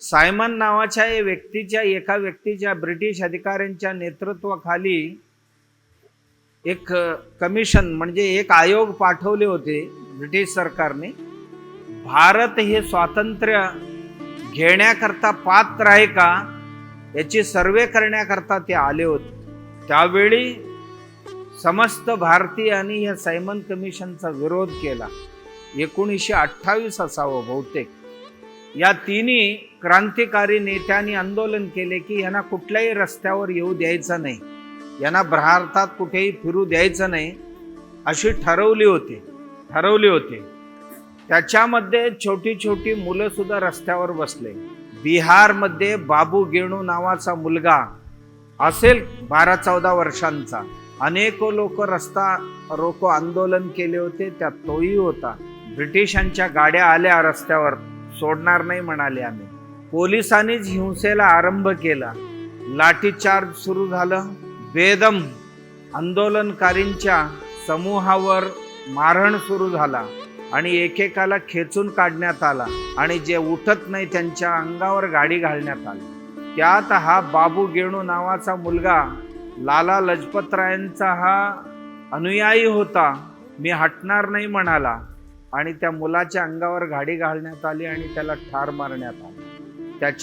Simon नावाच्या या व्यक्तीच्या एका व्यक्तीच्या ब्रिटिश अधिकाऱ्यांच्या नेतृत्वाखाली एक कमिशन म्हणजे एक आयोग पाठवले होते ब्रिटिश सरकारने. भारत हे स्वातंत्र्य घेण्याकरता पात्र आहे का? याची सर्वे करण्याकरता ते आले होते. त्यावेळी समस्त भारतीयांनी या सायमन कमिशनचा विरोध केला. एकोणीसशे अठ्ठावीस असावं बहुतेक. या तिन्ही क्रांतिकारी नेत्यांनी आंदोलन केले की यांना कुठल्याही रस्त्यावर येऊ द्यायचं नाही. यांना भारतात कुठेही फिरू द्यायचं नाही अशी ठरवली होती ठरवली होती. त्याच्यामध्ये छोटी छोटी मुलं सुद्धा रस्त्यावर बसले. बिहारमध्ये बाबू गेणू नावाचा मुलगा असेल बारा चौदा वर्षांचा. अनेको लोक रस्ता रोको आंदोलन केले होते त्यात तोही होता. ब्रिटिशांच्या गाड्या आल्या रस्त्यावर. सोडणार नाही म्हणाले आम्ही. पोलिसांनीच हिंसेला आरंभ केला. लाठीचार्ज सुरू झालं. बेदम आंदोलनकारींच्या समूहावर मारहाण सुरू झाला आणि एकेकाला खेचून काढण्यात आला आणि जे उठत नाही त्यांच्या अंगावर गाडी घालण्यात आली. त्यात हा बाबू गेणू नावाचा मुलगा लाला लजपतरायांचा हा अनुयायी होता. मी हटणार नाही म्हणाला. आणि त्या मुलाच्या अंगावर गाडी घालण्यात आली आणि त्याला ठार मारण्यात आलं.